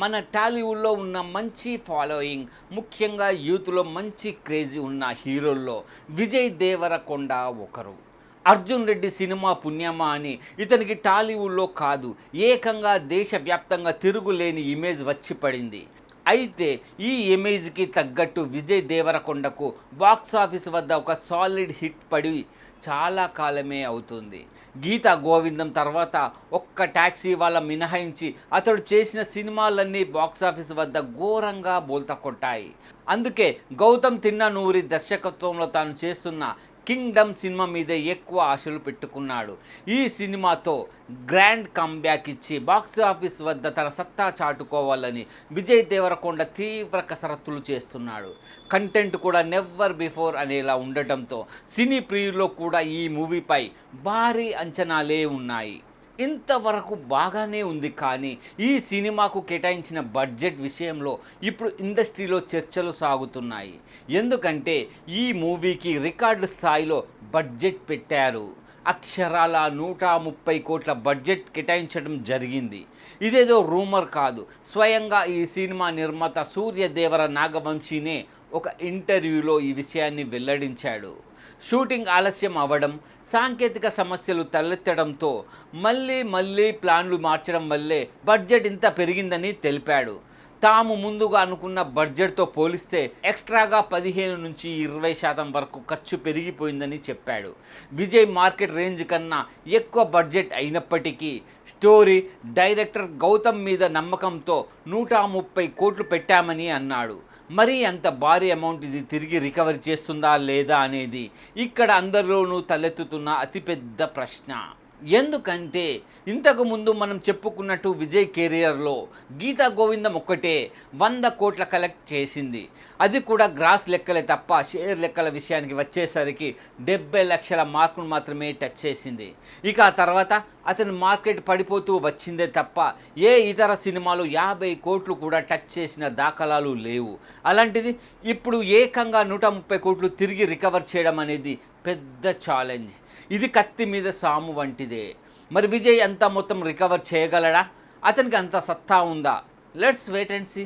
మన టాలీవుడ్లో ఉన్న మంచి ఫాలోయింగ్ ముఖ్యంగా యూత్లో మంచి క్రేజీ ఉన్న హీరోల్లో విజయ్ దేవరకొండ ఒకరు. అర్జున్ రెడ్డి సినిమా పుణ్యమా అని ఇతనికి టాలీవుడ్లో కాదు ఏకంగా దేశవ్యాప్తంగా తిరుగులేని ఇమేజ్ వచ్చి పడింది. అయితే ఈ ఇమేజ్కి తగ్గట్టు విజయ్ దేవరకొండకు బాక్స్ ఆఫీస్ వద్ద ఒక సాలిడ్ హిట్ పడి చాలా కాలమే అవుతుంది. గీత గోవిందం తర్వాత ఒక్క ట్యాక్సీ వాళ్ళ మినహాయించి అతడు చేసిన సినిమాలన్నీ బాక్స్ ఆఫీస్ వద్ద ఘోరంగా బోల్త కొట్టాయి. అందుకే గౌతమ్ తిన్న నూరి దర్శకత్వంలో తాను చేస్తున్న కింగ్డమ్ సినిమా మీద ఎక్కువ ఆశలు పెట్టుకున్నాడు. ఈ సినిమాతో గ్రాండ్ కమ్బ్యాక్ ఇచ్చి బాక్స్ ఆఫీస్ వద్ద తన సత్తా చాటుకోవాలని విజయ్ దేవరకొండ తీవ్ర కసరత్తులు చేస్తున్నాడు. కంటెంట్ కూడా నెవర్ బిఫోర్ అనేలా ఉండటంతో సినీ ప్రియుల్లో కూడా ఈ మూవీపై భారీ అంచనాలే ఉన్నాయి. ఇంతవరకు బాగానే ఉంది కానీ ఈ సినిమాకు కేటాయించిన బడ్జెట్ విషయంలో ఇప్పుడు ఇండస్ట్రీలో చర్చలు సాగుతున్నాయి. ఎందుకంటే ఈ మూవీకి రికార్డు స్థాయిలో బడ్జెట్ పెట్టారు. అక్షరాల నూట ముప్పై కోట్ల బడ్జెట్ కేటాయించడం జరిగింది. ఇదేదో రూమర్ కాదు. స్వయంగా ఈ సినిమా నిర్మాత సూర్యదేవర నాగవంశీనే ఒక ఇంటర్వ్యూలో ఈ విషయాన్ని వెల్లడించాడు. షూటింగ్ ఆలస్యం అవ్వడం సాంకేతిక సమస్యలు తలెత్తడంతో మళ్ళీ మళ్ళీ ప్లాన్లు మార్చడం వల్లే బడ్జెట్ ఇంత పెరిగిందని తెలిపాడు. తాము ముందుగా అనుకున్న బడ్జెట్తో పోలిస్తే ఎక్స్ట్రాగా పదిహేను నుంచి ఇరవై శాతం వరకు ఖర్చు పెరిగిపోయిందని చెప్పాడు. విజయ్ మార్కెట్ రేంజ్ కన్నా ఎక్కువ బడ్జెట్ అయినప్పటికీ స్టోరీ డైరెక్టర్ గౌతమ్ మీద నమ్మకంతో నూట ముప్పై కోట్లు పెట్టామని అన్నాడు. మరీ అంత భారీ అమౌంట్ ఇది తిరిగి రికవరీ చేస్తుందా లేదా అనేది ఇక్కడ అందరిలోనూ తలెత్తుతున్న అతిపెద్ద ప్రశ్న. ఎందుకంటే ఇంతకుముందు మనం చెప్పుకున్నట్టు విజయ్ కెరియర్లో గీతా గోవిందం ఒక్కటే వంద కోట్ల కలెక్ట్ చేసింది. అది కూడా గ్రాస్ లెక్కలే తప్ప షేర్ లెక్కల విషయానికి వచ్చేసరికి డెబ్బై లక్షల మార్కును మాత్రమే టచ్ చేసింది. ఇక ఆ తర్వాత అతని మార్కెట్ పడిపోతూ వచ్చిందే తప్ప ఏ ఇతర సినిమాలు యాభై కోట్లు కూడా టచ్ చేసిన దాఖలాలు లేవు. అలాంటిది ఇప్పుడు ఏకంగా నూట ముప్పై కోట్లు తిరిగి రికవర్ చేయడం అనేది పెద్ద ఛాలెంజ్ ఇది కత్తి మీద సాము వంటిదే. మరి విజయ్ అంతా మొత్తం రికవర్ చేయగలడా? అతనికి అంత సత్తా ఉందా? Let's wait and see